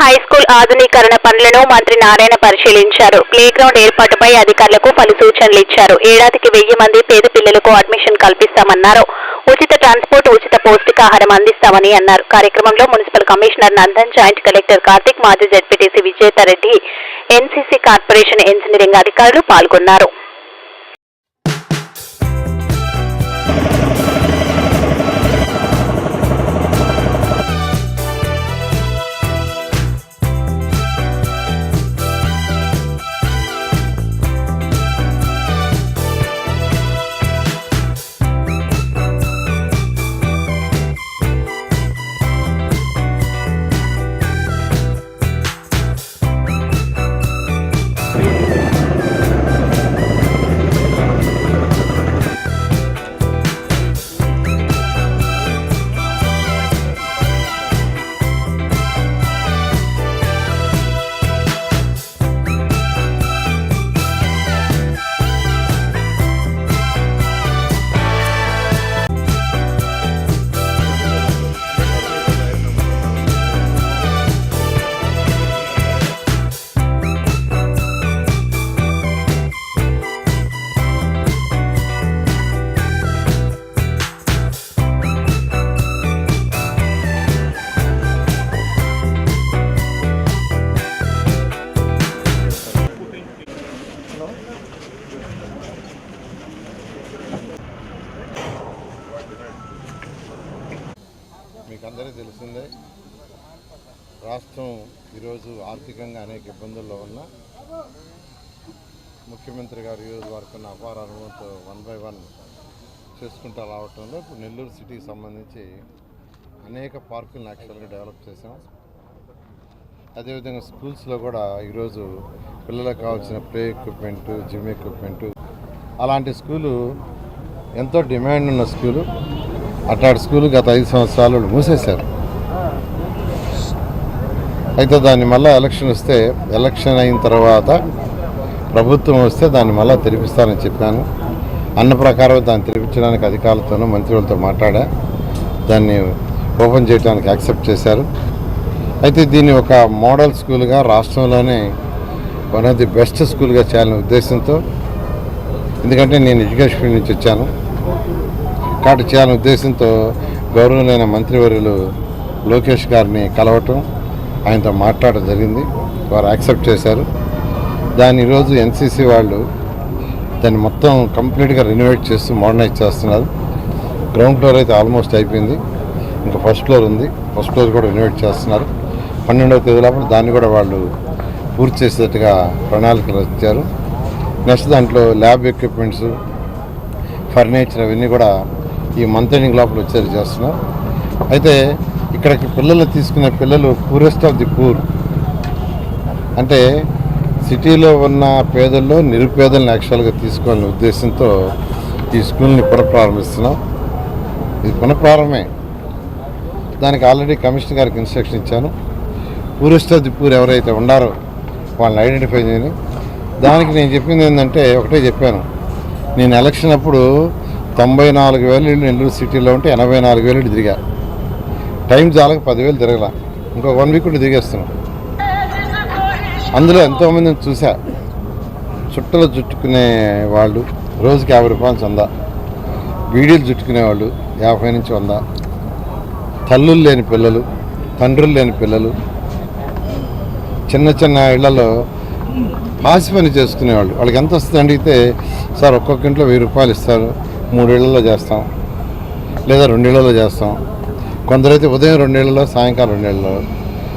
High school ఆధునీకరణ పనులను మంత్రి నారాయణ పరిశీలించారు. ప్లే గ్రౌండ్ ఏర్పాటుపై అధికారులకు పలు సూచనలు ఇచ్చారు. ఏడాదికి వెయ్యి మంది పేద పిల్లలకు అడ్మిషన్ కల్పిస్తామన్నారు. ఉచిత ట్రాన్స్పోర్ట్ ఉచిత పౌష్టికాహారం అందిస్తామని అన్నారు. కార్యక్రమంలో municipal commissioner Nandan joint collector Karthik మాజీ ZPTC Vijetha Reddy NCC corporation engineering అధికారులు పాల్గొన్నారు. అందరికీ తెలిసిందే రాష్ట్రం ఈరోజు ఆర్థికంగా అనేక ఇబ్బందుల్లో ఉన్న ముఖ్యమంత్రి గారు ఈరోజు వరకు ఉన్న అపార అనుభవంతో వన్ బై వన్ చేసుకుంటూ రావటంలో ఇప్పుడు నెల్లూరు సిటీకి సంబంధించి అనేక పార్కులను యాక్చువల్గా డెవలప్ చేసాం అదేవిధంగా స్కూల్స్లో కూడా ఈరోజు పిల్లలకు కావాల్సిన ప్లే ఎక్విప్మెంట్ జిమ్ ఎక్విప్మెంట్ అలాంటి స్కూలు ఎంతో డిమాండ్ ఉన్న స్కూలు అట్లాంటి స్కూల్ గత ఐదు సంవత్సరాలు వాళ్ళు మూసేశారు. అయితే దాన్ని మళ్ళీ ఎలక్షన్ వస్తే ఎలక్షన్ అయిన తర్వాత ప్రభుత్వం వస్తే దాన్ని మళ్ళీ తెరిపిస్తానని చెప్పాను. అన్న ప్రకారం దాన్ని తెరిపించడానికి అధికారులతోనూ మంత్రులతో మాట్లాడా. దాన్ని ఓపెన్ చేయడానికి యాక్సెప్ట్ చేశారు. అయితే దీన్ని ఒక మోడల్ స్కూల్గా రాష్ట్రంలోనే వన్ ఆఫ్ ది బెస్ట్ స్కూల్గా చేయాలనే ఉద్దేశంతో ఎందుకంటే నేను ఎడ్యుకేషన్ నుంచి వచ్చాను. ఏర్పాటు చేయాలనే ఉద్దేశంతో గౌరవమైన మంత్రివర్యులు లోకేష్ గారిని కలవటం ఆయనతో మాట్లాడడం జరిగింది. వారు యాక్సెప్ట్ చేశారు. దాన్ని ఈరోజు ఎన్సీసీ వాళ్ళు దాన్ని మొత్తం కంప్లీట్గా రెనోవేట్ చేస్తూ మోడర్నైజ్ చేస్తున్నారు. గ్రౌండ్ ఫ్లోర్ అయితే ఆల్మోస్ట్ అయిపోయింది. ఇంకా ఫస్ట్ ఫ్లోర్ ఉంది. ఫస్ట్ ఫ్లోర్ కూడా రెనోవేట్ చేస్తున్నారు. పన్నెండవ తేదీ లోపల దాన్ని కూడా వాళ్ళు పూర్తి చేసేట్టుగా ప్రణాళికలు ఇచ్చారు నెక్స్ట్ దాంట్లో ల్యాబ్ ఎక్విప్మెంట్స్ ఫర్నిచర్ అవన్నీ కూడా ఈ మంత్ ఎండింగ్ లోపల వచ్చేది చేస్తున్నాం అయితే ఇక్కడికి పిల్లలు తీసుకున్న పిల్లలు పూరెస్ట్ ఆఫ్ ది పూర్ అంటే సిటీలో ఉన్న పేదల్లో నిరుపేదలను యాక్చువల్గా తీసుకోవాలనే ఉద్దేశంతో ఈ స్కూల్ని పునఃప్రారంభిస్తున్నాం. ఇది పునఃప్రారంభమే. దానికి ఆల్రెడీ కమిషనర్ గారికి ఇన్స్ట్రక్షన్ ఇచ్చాను. పూరెస్ట్ ఆఫ్ ది పూర్ ఎవరైతే ఉన్నారో వాళ్ళని ఐడెంటిఫై చేయని. దానికి నేను చెప్పింది ఏంటంటే ఒకటే చెప్పాను. నేను ఎలక్షన్ అప్పుడు తొంభై నాలుగు వేలు నెల్లూరు సిటీలో ఉంటే ఎనభై నాలుగు వేలు తిరిగా. టైం చాలక పదివేలు తిరగల. ఇంకో వన్ వీక్ ఉండి తిరిగేస్తున్నాం. అందులో ఎంతోమందిని చూసా. చుట్టలు చుట్టుకునే వాళ్ళు రోజుకి యాభై రూపాయలు చందా. వీడియోలు చుట్టుకునే వాళ్ళు యాభై నుంచి వంద. తల్లులు లేని పిల్లలు తండ్రులు లేని పిల్లలు. చిన్న చిన్న ఇళ్ళలో పాసి పని చేసుకునేవాళ్ళు. వాళ్ళకి ఎంత వస్తుంది అడిగితే సార్ ఒక్కొక్క ఇంట్లో వెయ్యి రూపాయలు ఇస్తారు. మూడేళ్ళలో చేస్తాం. లేదా రెండేళ్ళలో చేస్తాం. కొందరైతే ఉదయం రెండేళ్ళలో సాయంకాలం రెండేళ్ళలో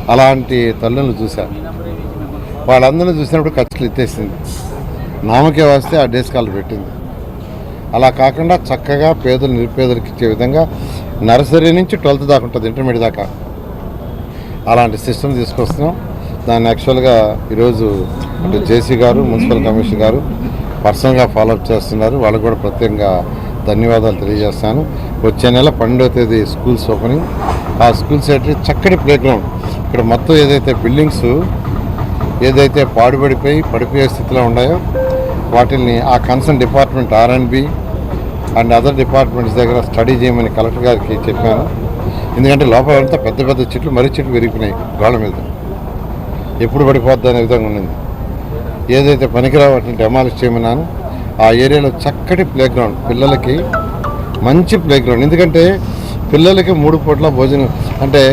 అలాంటి తల్లులను చూశా వాళ్ళందరినీ చూసినప్పుడు ఖర్చులు ఎత్తేసింది. నామకే వస్తే ఆ డేస్ కాల్ పెట్టింది. అలా కాకుండా చక్కగా పేదలు నిరుపేదలకు ఇచ్చే విధంగా నర్సరీ నుంచి ట్వెల్త్ దాకా ఉంటుంది ఇంటర్మీడియట్ దాకా. అలాంటి సిస్టమ్ తీసుకొస్తున్నాం. దాన్ని యాక్చువల్గా ఈరోజు అంటే జేసీ గారు మున్సిపల్ కమిషనర్ గారు పర్సనల్గా ఫాలోఅప్ చేస్తున్నారు. వాళ్ళకు కూడా ప్రత్యేకంగా ధన్యవాదాలు తెలియజేస్తాను. వచ్చే నెల పన్నెండవ తేదీ స్కూల్స్ ఓపెనింగ్. ఆ స్కూల్స్ అయితే చక్కటి ప్లేగ్రౌండ్. ఇక్కడ మొత్తం ఏదైతే బిల్డింగ్స్ ఏదైతే పాడుబడిపోయి పడిపోయే స్థితిలో ఉన్నాయో వాటిని ఆ concern department R and B and other departments దగ్గర స్టడీ చేయమని కలెక్టర్ గారికి చెప్పాను. ఎందుకంటే లోపల అంతా పెద్ద పెద్ద చెట్లు మర్రి చెట్లు పెరిగిపోయినాయి గోడ మీద. ఎప్పుడు పడిపోద్ది అనే విధంగా ఉన్నది. ఏదైతే పనికిరావు వాటిని డెమాలిష్ చేయమన్నాను ఆ ఏరియాలో చక్కటి ప్లే గ్రౌండ్ పిల్లలకి మంచి ప్లే గ్రౌండ్ ఎందుకంటే పిల్లలకి మూడు పూట్ల భోజనం అంటే